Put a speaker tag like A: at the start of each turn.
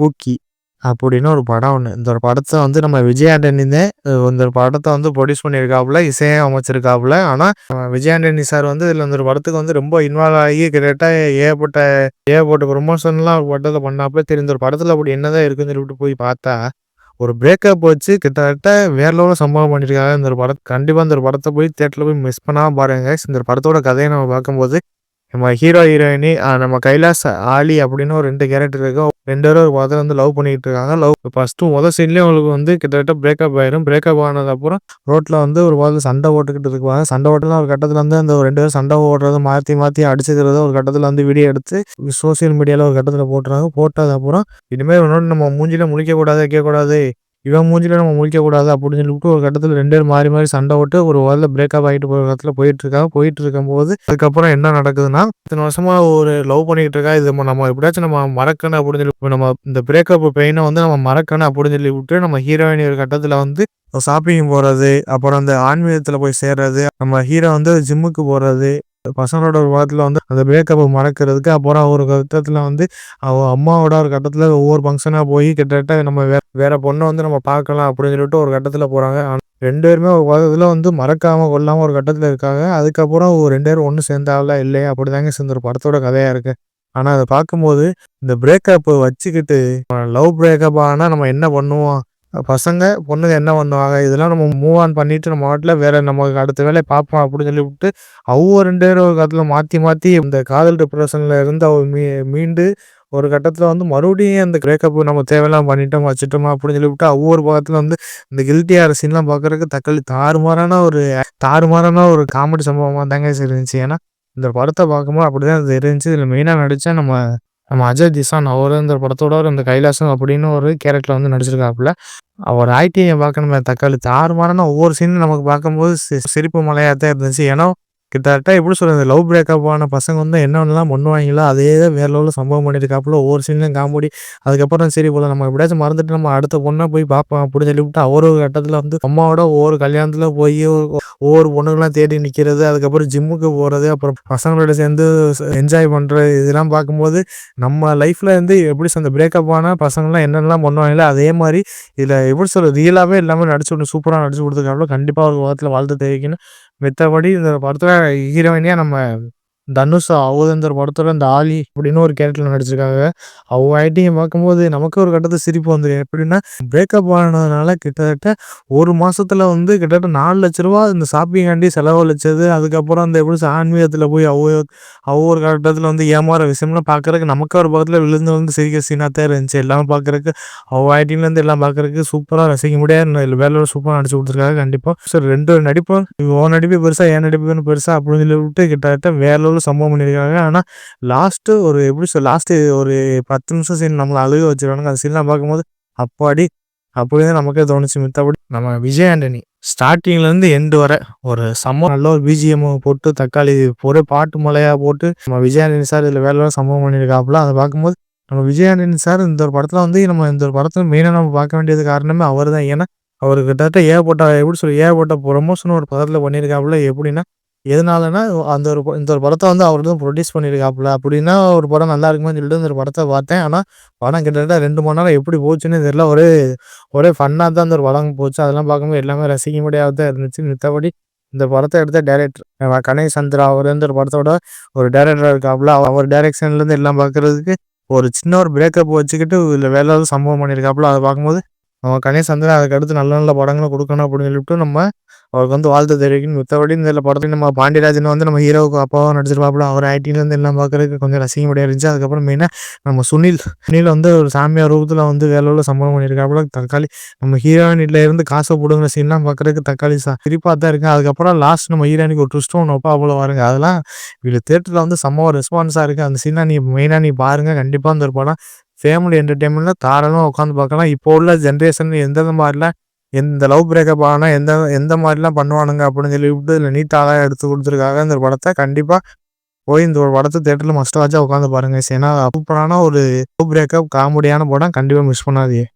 A: பூக்கி அப்படின்னு ஒரு படம் ஒன்று இந்த ஒரு படத்தை வந்து நம்ம விஜய் இந்த ஒரு படத்தை வந்து ப்ரொடியூஸ் பண்ணியிருக்காப்புல இசையை அமைச்சிருக்காப்புல ஆனால் விஜயாண்டனி சார் வந்து இதில் இந்த ஒரு படத்துக்கு வந்து ரொம்ப இன்வால்வ் ஆகி கிட்டத்தட்ட ஏகப்பட்ட ஏகப்பட்ட ப்ரொமோஷன்லாம் படத்தை படத்தில் தெரியும் இந்த ஒரு படத்தில் அப்படி என்னதான் இருக்குன்னு சொல்லிட்டு போய் பார்த்தா ஒரு பிரேக்கப் வச்சு கிட்டத்தட்ட வேற லெவலில் சம்பவம் பண்ணியிருக்காங்க. இந்த ஒரு படத்தை கண்டிப்பாக இந்த ஒரு படத்தை போய் தேட்டரில் போய் மிஸ் பண்ணாமல் பாருங்க. இந்த படத்தோட கதையை நம்ம பார்க்கும்போது நம்ம ஹீரோ ஹீரோயினி நம்ம கைலாஸ் ஆலி அப்படின்னு ஒரு ரெண்டு கேரக்டர் இருக்கும் ரெண்டு பேரும் ஒரு பதத்தை வந்து லவ் பண்ணிட்டு இருக்காங்க லவ் ஃபஸ்ட்டு முதல் சீன்லேயே அவங்களுக்கு வந்து கிட்டத்தட்ட பிரேக்கப் ஆயிரும். பிரேக்கப் ஆனதுக்கப்புறம் ரோட்டில் வந்து ஒரு பாதத்தில் சண்டை ஓட்டுக்கிட்டு இருக்குவாங்க சண்டை ஓட்டுலாம் ஒரு கட்டத்தில் வந்து அந்த ரெண்டு பேரும் சண்டை ஓடுறது மாற்றி மாற்றி அடிச்சுக்கிறது ஒரு கட்டத்தில் வந்து வீடியோ எடுத்து சோசியல் மீடியாவில் ஒரு கட்டத்தில் போட்டுறாங்க. போட்டதுக்கப்புறம் இனிமேல் இன்னொன்று நம்ம மூஞ்சில முழிக்கக்கூடாது வைக்கக்கூடாது. இவன் மூஞ்சில நம்ம முழிக்கக்கூடாது அப்படின்னு சொல்லிட்டு ஒரு கட்டத்தில் ரெண்டு பேர் மாறி மாறி சண்டை விட்டு ஒரு வரல பிரேக்கப் ஆகிட்டு போகிற இடத்துல போயிட்டு இருக்காங்க. போயிட்டு இருக்கும்போது அதுக்கப்புறம் என்ன நடக்குதுன்னா இத்தனை வருஷமா ஒரு லவ் பண்ணிக்கிட்டு இருக்கா இது நம்ம எப்படியாச்சும் நம்ம மறக்கணும் அப்படின்னு சொல்லி நம்ம இந்த பிரேக்கப் பெயினை வந்து நம்ம மறக்கணும் அப்படின்னு சொல்லி விட்டு நம்ம ஹீரோயின் ஒரு கட்டத்தில் வந்து ஷாப்பிங் போகிறது அப்புறம் அந்த ஆன்மீகத்தில் போய் சேர்றது நம்ம ஹீரோ வந்து ஜிம்முக்கு போகிறது பசங்களோட ஒரு வாரத்தில் வந்து அந்த பிரேக்கப்பை மறக்கிறதுக்கு அப்புறம் ஒரு கட்டத்தில் வந்து அவ அம்மாவோட ஒரு கட்டத்தில் ஒவ்வொரு ஃபங்க்ஷனாக போய் கிட்டத்தட்ட நம்ம வேற வேற பொண்ணை வந்து நம்ம பார்க்கலாம் அப்படின்னு சொல்லிட்டு ஒரு கட்டத்தில் போகிறாங்க ரெண்டு பேருமே ஒரு இதில் வந்து மறக்காமல் கொள்ளாமல் ஒரு கட்டத்தில் இருக்காங்க. அதுக்கப்புறம் ரெண்டு பேரும் ஒன்று சேர்ந்தாவில இல்லையா? அப்படி தாங்க சேர்ந்த ஒரு படத்தோட கதையாக இருக்குது ஆனால் அதை பார்க்கும்போது இந்த பிரேக்கப்பை வச்சுக்கிட்டு லவ் பிரேக்கப் ஆனால் நம்ம என்ன பண்ணுவோம்? பசங்க பொண்ணுங்க என்ன பண்ணுவாங்க? இதெல்லாம் நம்ம மூவ் ஆன் பண்ணிட்டு நம்ம வாட்டில் வேற நமக்கு அடுத்த வேலையை பார்ப்போம் அப்படின்னு சொல்லி விட்டு அவங்க ரெண்டு பேரும் ஒரு காலத்தில் மாற்றி மாற்றி இந்த காதல் டிப்ரெஷனில் இருந்து அவர் மீ மீண்டு ஒரு கட்டத்தில் வந்து மறுபடியும் அந்த பிரேக்கப் நம்ம தேவையெல்லாம் பண்ணிட்டோம் வச்சுட்டோமா அப்படின்னு சொல்லி விட்டு ஒவ்வொரு பக்கத்தில் வந்து இந்த கில்ட்டியாக சீன்லாம் பார்க்குறதுக்கு தக்காளி தாறுமாறான ஒரு தாறுமாறான ஒரு காமெடி சம்பவமாக தாங்க இருந்துச்சு. ஏன்னா இந்த படத்தை பார்க்கும்போது அப்படி தான் இது இருந்துச்சு. இதில் மெயினாக நடித்தா நம்ம நம்ம அஜய் திசான் அவர் இந்த படத்தோட இந்த கைலாசம் அப்படின்னு ஒரு கேரக்டர் வந்து நடிச்சிருக்காப்புல. அவர் ஆக்டிங்கை பார்க்கணுமே தக்காளி தாறுமாறான ஒவ்வொரு சீனும் நமக்கு பார்க்கும்போது சிரிப்பு மலையாக தான் இருந்துச்சு. ஏன்னா கிட்டத்தட்ட எப்படி சொல்கிறது லவ் பிரேக்கப் ஆன பசங்க வந்து என்னென்னலாம் பண்ணுவாங்களோ அதே தான் வேற லெவலில் சம்பவம் பண்ணியிருக்காப்புல ஒவ்வொரு சீன்லையும் காமெடி. அதுக்கப்புறம் சரி போல நம்ம எப்படியாச்சும் மறந்துட்டு நம்ம அடுத்த பொண்ணை போய் பார்ப்போம் அப்படின்னு சொல்லிவிட்டு ஒரு கட்டத்தில் வந்து அம்மாவோட ஒவ்வொரு கல்யாணத்தில் போய் ஒவ்வொரு பொண்ணுங்களாம் தேடி நிற்கிறது அதுக்கப்புறம் ஜிம்முக்கு போகிறது அப்புறம் பசங்களோட சேர்ந்து என்ஜாய் பண்ணுறது இதெல்லாம் பார்க்கும்போது நம்ம லைஃப்பில் இருந்து எப்படி அந்த பிரேக்கப் ஆன பசங்களாம் என்னென்னலாம் பண்ணுவாங்களோ அதே மாதிரி இதில் எப்படி சொல்கிறது ரியலாகவே எல்லாமே நடிச்சு விட்டு சூப்பராக நடிச்சு கொடுத்துருக்காப்புல. கண்டிப்பாக ஒரு வாரத்தில் வாழ்த்து தெரிவிக்கணும். மித்தபடி இந்த படத்தில் ஹீரோயினியாக நம்ம தனுஷ் அவதந்தர் படத்தோட இந்த ஆலி அப்படின்னு ஒரு கேரக்டர் நடிச்சிருக்காங்க. அவங்க ஐட்டியை பார்க்கும்போது நமக்கு ஒரு கட்டத்தில் சிரிப்பு வந்துடும் எப்படின்னா பிரேக்கப் ஆனதுனால கிட்டத்தட்ட ஒரு மாசத்துல வந்து கிட்டத்தட்ட நாலு லட்ச ரூபா இந்த ஷாப்பிங்காண்டி செலவழிச்சது. அதுக்கப்புறம் அந்த எப்படி ஆன்மீகத்தில் போய் அவ ஒவ்வொரு கட்டத்தில் வந்து ஏமாற விஷயம்லாம் பார்க்கறதுக்கு நமக்கு ஒரு பக்கத்தில் விழுந்து வந்து சிரிக்க சீனாக தான் இருந்துச்சு. எல்லாம் பார்க்கறதுக்கு அவ ஐட்டிலேருந்து எல்லாம் பார்க்கறதுக்கு சூப்பராக ரசிக்க முடியாது. வேலை சூப்பராக நடிச்சு கொடுத்துருக்காங்க. கண்டிப்பாக சார் ரெண்டு நடிப்பும் ஓ நடிப்பு பெருசாக ஏன் நடிப்புன்னு பெருசாக அப்படின்னு சொல்லி விட்டு கிட்டத்தட்ட சம்பவம் பண்ணியிருக்காங்க ஆனால் லாஸ்ட்டு ஒரு எப்படி சொல் லாஸ்ட்டு ஒரு பத்து நிமிஷம் சீன் நம்மளை அழுக வச்சுருக்காங்க அந்த சீன்லாம் பார்க்கும்போது அப்பாடி அப்படியே நமக்கே தோணுச்சு மித்தபடி. நம்ம விஜய் ஆண்டனி ஸ்டார்டிங்லேருந்து எண்டு வர ஒரு சம்பவம் நல்ல ஒரு பிஜிஎம் போட்டு தக்காளி ஒரே பாட்டு மலையாக போட்டு நம்ம விஜய் ஆண்டனி சார் இதில் வேலை சம்பவம் பண்ணியிருக்காப்புல அதை பார்க்கும்போது நம்ம விஜய் ஆண்டனி சார் இந்த ஒரு படத்தில் வந்து நம்ம இந்த ஒரு படத்தில் மெயினாக நம்ம பார்க்க வேண்டியது காரணமே அவர் தான் ஏன்னா அவர் கிட்டத்தட்ட ஏகப்பட்ட எப்படி சொல்லி ஏகப்பட்ட ப்ரொமோஷன் ஒரு படத்தில் பண்ணியிருக்காப்புல எப்படின்னா எதனாலன்னா அந்த ஒரு இந்த ஒரு படத்தை வந்து அவர் தான் ப்ரொடியூஸ் பண்ணியிருக்காப்புல அப்படின்னா ஒரு படம் நல்லா இருக்குமே சொல்லிட்டு இந்த ஒரு படத்தை பார்த்தேன். ஆனால் படம் கிட்டத்தட்ட ரெண்டு மணி நேரம் எப்படி போச்சுன்னு தெரியல. ஒரே ஒரே ஃபன்னாக தான் அந்த ஒரு படம் போச்சு. அதெல்லாம் பார்க்கும்போது எல்லாமே ரசிக்க முடியாத தான் இருந்துச்சு. மித்தபடி இந்த படத்தை எடுத்த டேரக்டர் கணேஷ் சந்திரா அவர் வந்து ஒரு படத்தோட ஒரு டேரக்டர் இருக்காப்புல. அவர் டேரக்ஷன்லேருந்து எல்லாம் பார்க்குறதுக்கு ஒரு சின்ன ஒரு பிரேக்கப் வச்சுக்கிட்டு இதில் வேலை சம்பவம் பண்ணியிருக்காப்புல அதை பார்க்கும்போது அவன் கணேஷ் சந்திரா அதுக்கு அடுத்து நல்ல நல்ல படங்களை கொடுக்கணும் அப்படின்னு சொல்லிட்டு நம்ம அவருக்கு வந்து வாழ்த்து தெரிவிக்கும் மற்றபடி இந்த படத்தில் நம்ம பாண்டியராஜன் வந்து நம்ம ஹீரோவுக்கு அப்பாவும் நடிச்சிருப்பாப்புல அவர் ஐடியிலேருந்து எல்லாம் பார்க்குறதுக்கு கொஞ்சம் ரசிக்க முடியாது. இருந்துச்சு. அதுக்கப்புறம் மெயினாக நம்ம சுனில் சுனில் வந்து ஒரு சாமியார் ரூபத்தில் வந்து வேலையில் சம்பவம் பண்ணியிருக்காப்புல. தக்காளி நம்ம ஹீரோயினில் இருந்து காசை போடுங்கிற சீன்லாம் பார்க்குறதுக்கு தக்காளி சா சிரிப்பாக தான் இருக்குது அதுக்கப்புறம் லாஸ்ட் நம்ம ஹீரோயினுக்கு ஒரு ட்விஸ்ட்டும் ஒன்று அப்பா அவ்வளோ வருங்க அதெல்லாம் இதில் தேட்டரில் வந்து செம்ம ரெஸ்பான்ஸாக இருக்குது அந்த சீனாக நீ மெயினாக நீ பாருங்கள் கண்டிப்பாக அந்த ஒரு படம் ஃபேமிலி என்டர்டெயின்மெண்ட்டில் தாராளமாக உட்காந்து பார்க்கலாம். இப்போ உள்ள ஜென்ரேஷன் எந்த மாதிரிலாம் எந்த லவ் பிரேக்கப் ஆனால் எந்த எந்த மாதிரிலாம் பண்ணுவானுங்க அப்படின்னு சொல்லிவிட்டு இதில் நீட்டாக எடுத்து கொடுத்துருக்காங்க. இந்த படத்தை கண்டிப்பாக போய் இந்த ஒரு படத்தை தேட்டரில் மஸ்ட் வாட்சாக உட்காந்து பாருங்கள் ஏன்னா சூப்பரான ஒரு லவ் பிரேக்கப் காமெடியான படம் கண்டிப்பாக மிஸ் பண்ணாதீங்க.